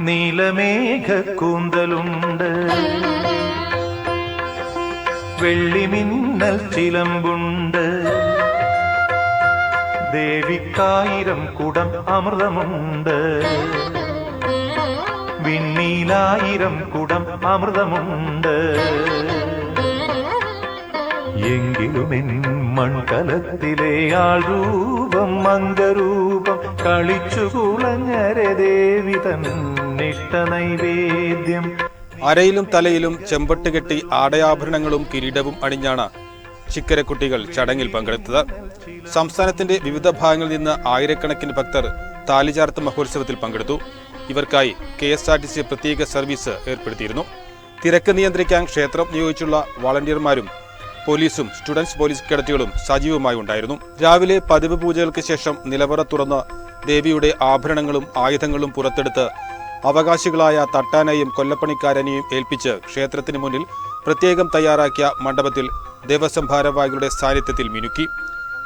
നീലമേഘ കൂന്തലുണ്ട് വെള്ളിമിന്നൽ ചിലമ്പുണ്ട്. ദേവിക്കായിരം കുടം അമൃതമുണ്ട്. വിണ്ണീലായിരം കുടം അമൃതമുണ്ട്. എങ്കിലും എൻ മൺകലത്തിലെ ആൾരൂപം മംഗരൂപം കളിച്ചു കുളങ്ങര ദേവി തന്നിട്ട നൈവേദ്യം. അരയിലും തലയിലും ചെമ്പട്ട് കെട്ടി ആടയാഭരണങ്ങളും കിരീടവും അണിഞ്ഞാണ് ചിക്കരക്കുട്ടികൾ ചടങ്ങിൽ പങ്കെടുത്തത്. സംസ്ഥാനത്തിന്റെ വിവിധ ഭാഗങ്ങളിൽ നിന്ന് ആയിരക്കണക്കിന് ഭക്തർ താലിചാർത്ത് മഹോത്സവത്തിൽ പങ്കെടുത്തു. ഇവർക്കായി K S R T C പ്രത്യേക സർവീസ് ഏർപ്പെടുത്തിയിരുന്നു. തിരക്ക് നിയന്ത്രിക്കാൻ ക്ഷേത്രം നിയോഗിച്ചുള്ള വളണ്ടിയർമാരും പോലീസും സ്റ്റുഡൻസ് പോലീസ് കേഡറ്റുകളും സജീവമായി ഉണ്ടായിരുന്നു. രാവിലെ പതിവ് പൂജകൾക്ക് ശേഷം നിലവറ തുറന്ന് ദേവിയുടെ ആഭരണങ്ങളും ആയുധങ്ങളും പുറത്തെടുത്ത് അവകാശികളായ തട്ടാനെയും കൊല്ലപ്പണിക്കാരനെയും ഏൽപ്പിച്ച് ക്ഷേത്രത്തിന് മുന്നിൽ പ്രത്യേകം തയ്യാറാക്കിയ മണ്ഡപത്തിൽ ദേവസ്വം ഭാരവാഹികളുടെ സാന്നിധ്യത്തിൽ മിനുക്കി.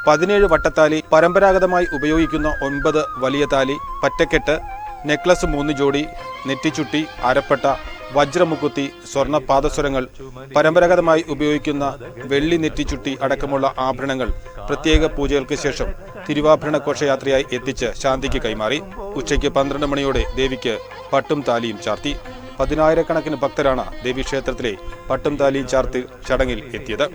പതിനേഴ് വട്ടത്താലി പരമ്പരാഗതമായി ഉപയോഗിക്കുന്ന ഒൻപത് വലിയ താലി പറ്റക്കെട്ട് നെക്ലസ് മൂന്ന് ജോഡി നെറ്റിച്ചുട്ടി അരപ്പട്ട വജ്രമുക്കുത്തി സ്വർണ പാദസ്വരങ്ങൾ പരമ്പരാഗതമായി ഉപയോഗിക്കുന്ന വെള്ളി നെറ്റിച്ചുട്ടി അടക്കമുള്ള ആഭരണങ്ങൾ പ്രത്യേക പൂജകൾക്ക് ശേഷം തിരുവാഭരണ ഘോഷയാത്രയായി എത്തിച്ച് ശാന്തിക്ക് കൈമാറി. ഉച്ചയ്ക്ക് പന്ത്രണ്ട് മണിയോടെ ദേവിക്ക് പട്ടും താലിയും ചാർത്തി. പതിനായിരക്കണക്കിന് ഭക്തരാണ് ദേവീക്ഷേത്രത്തിലെ പട്ടും താലിയും ചാർത്തി ചടങ്ങിൽ എത്തിയത്.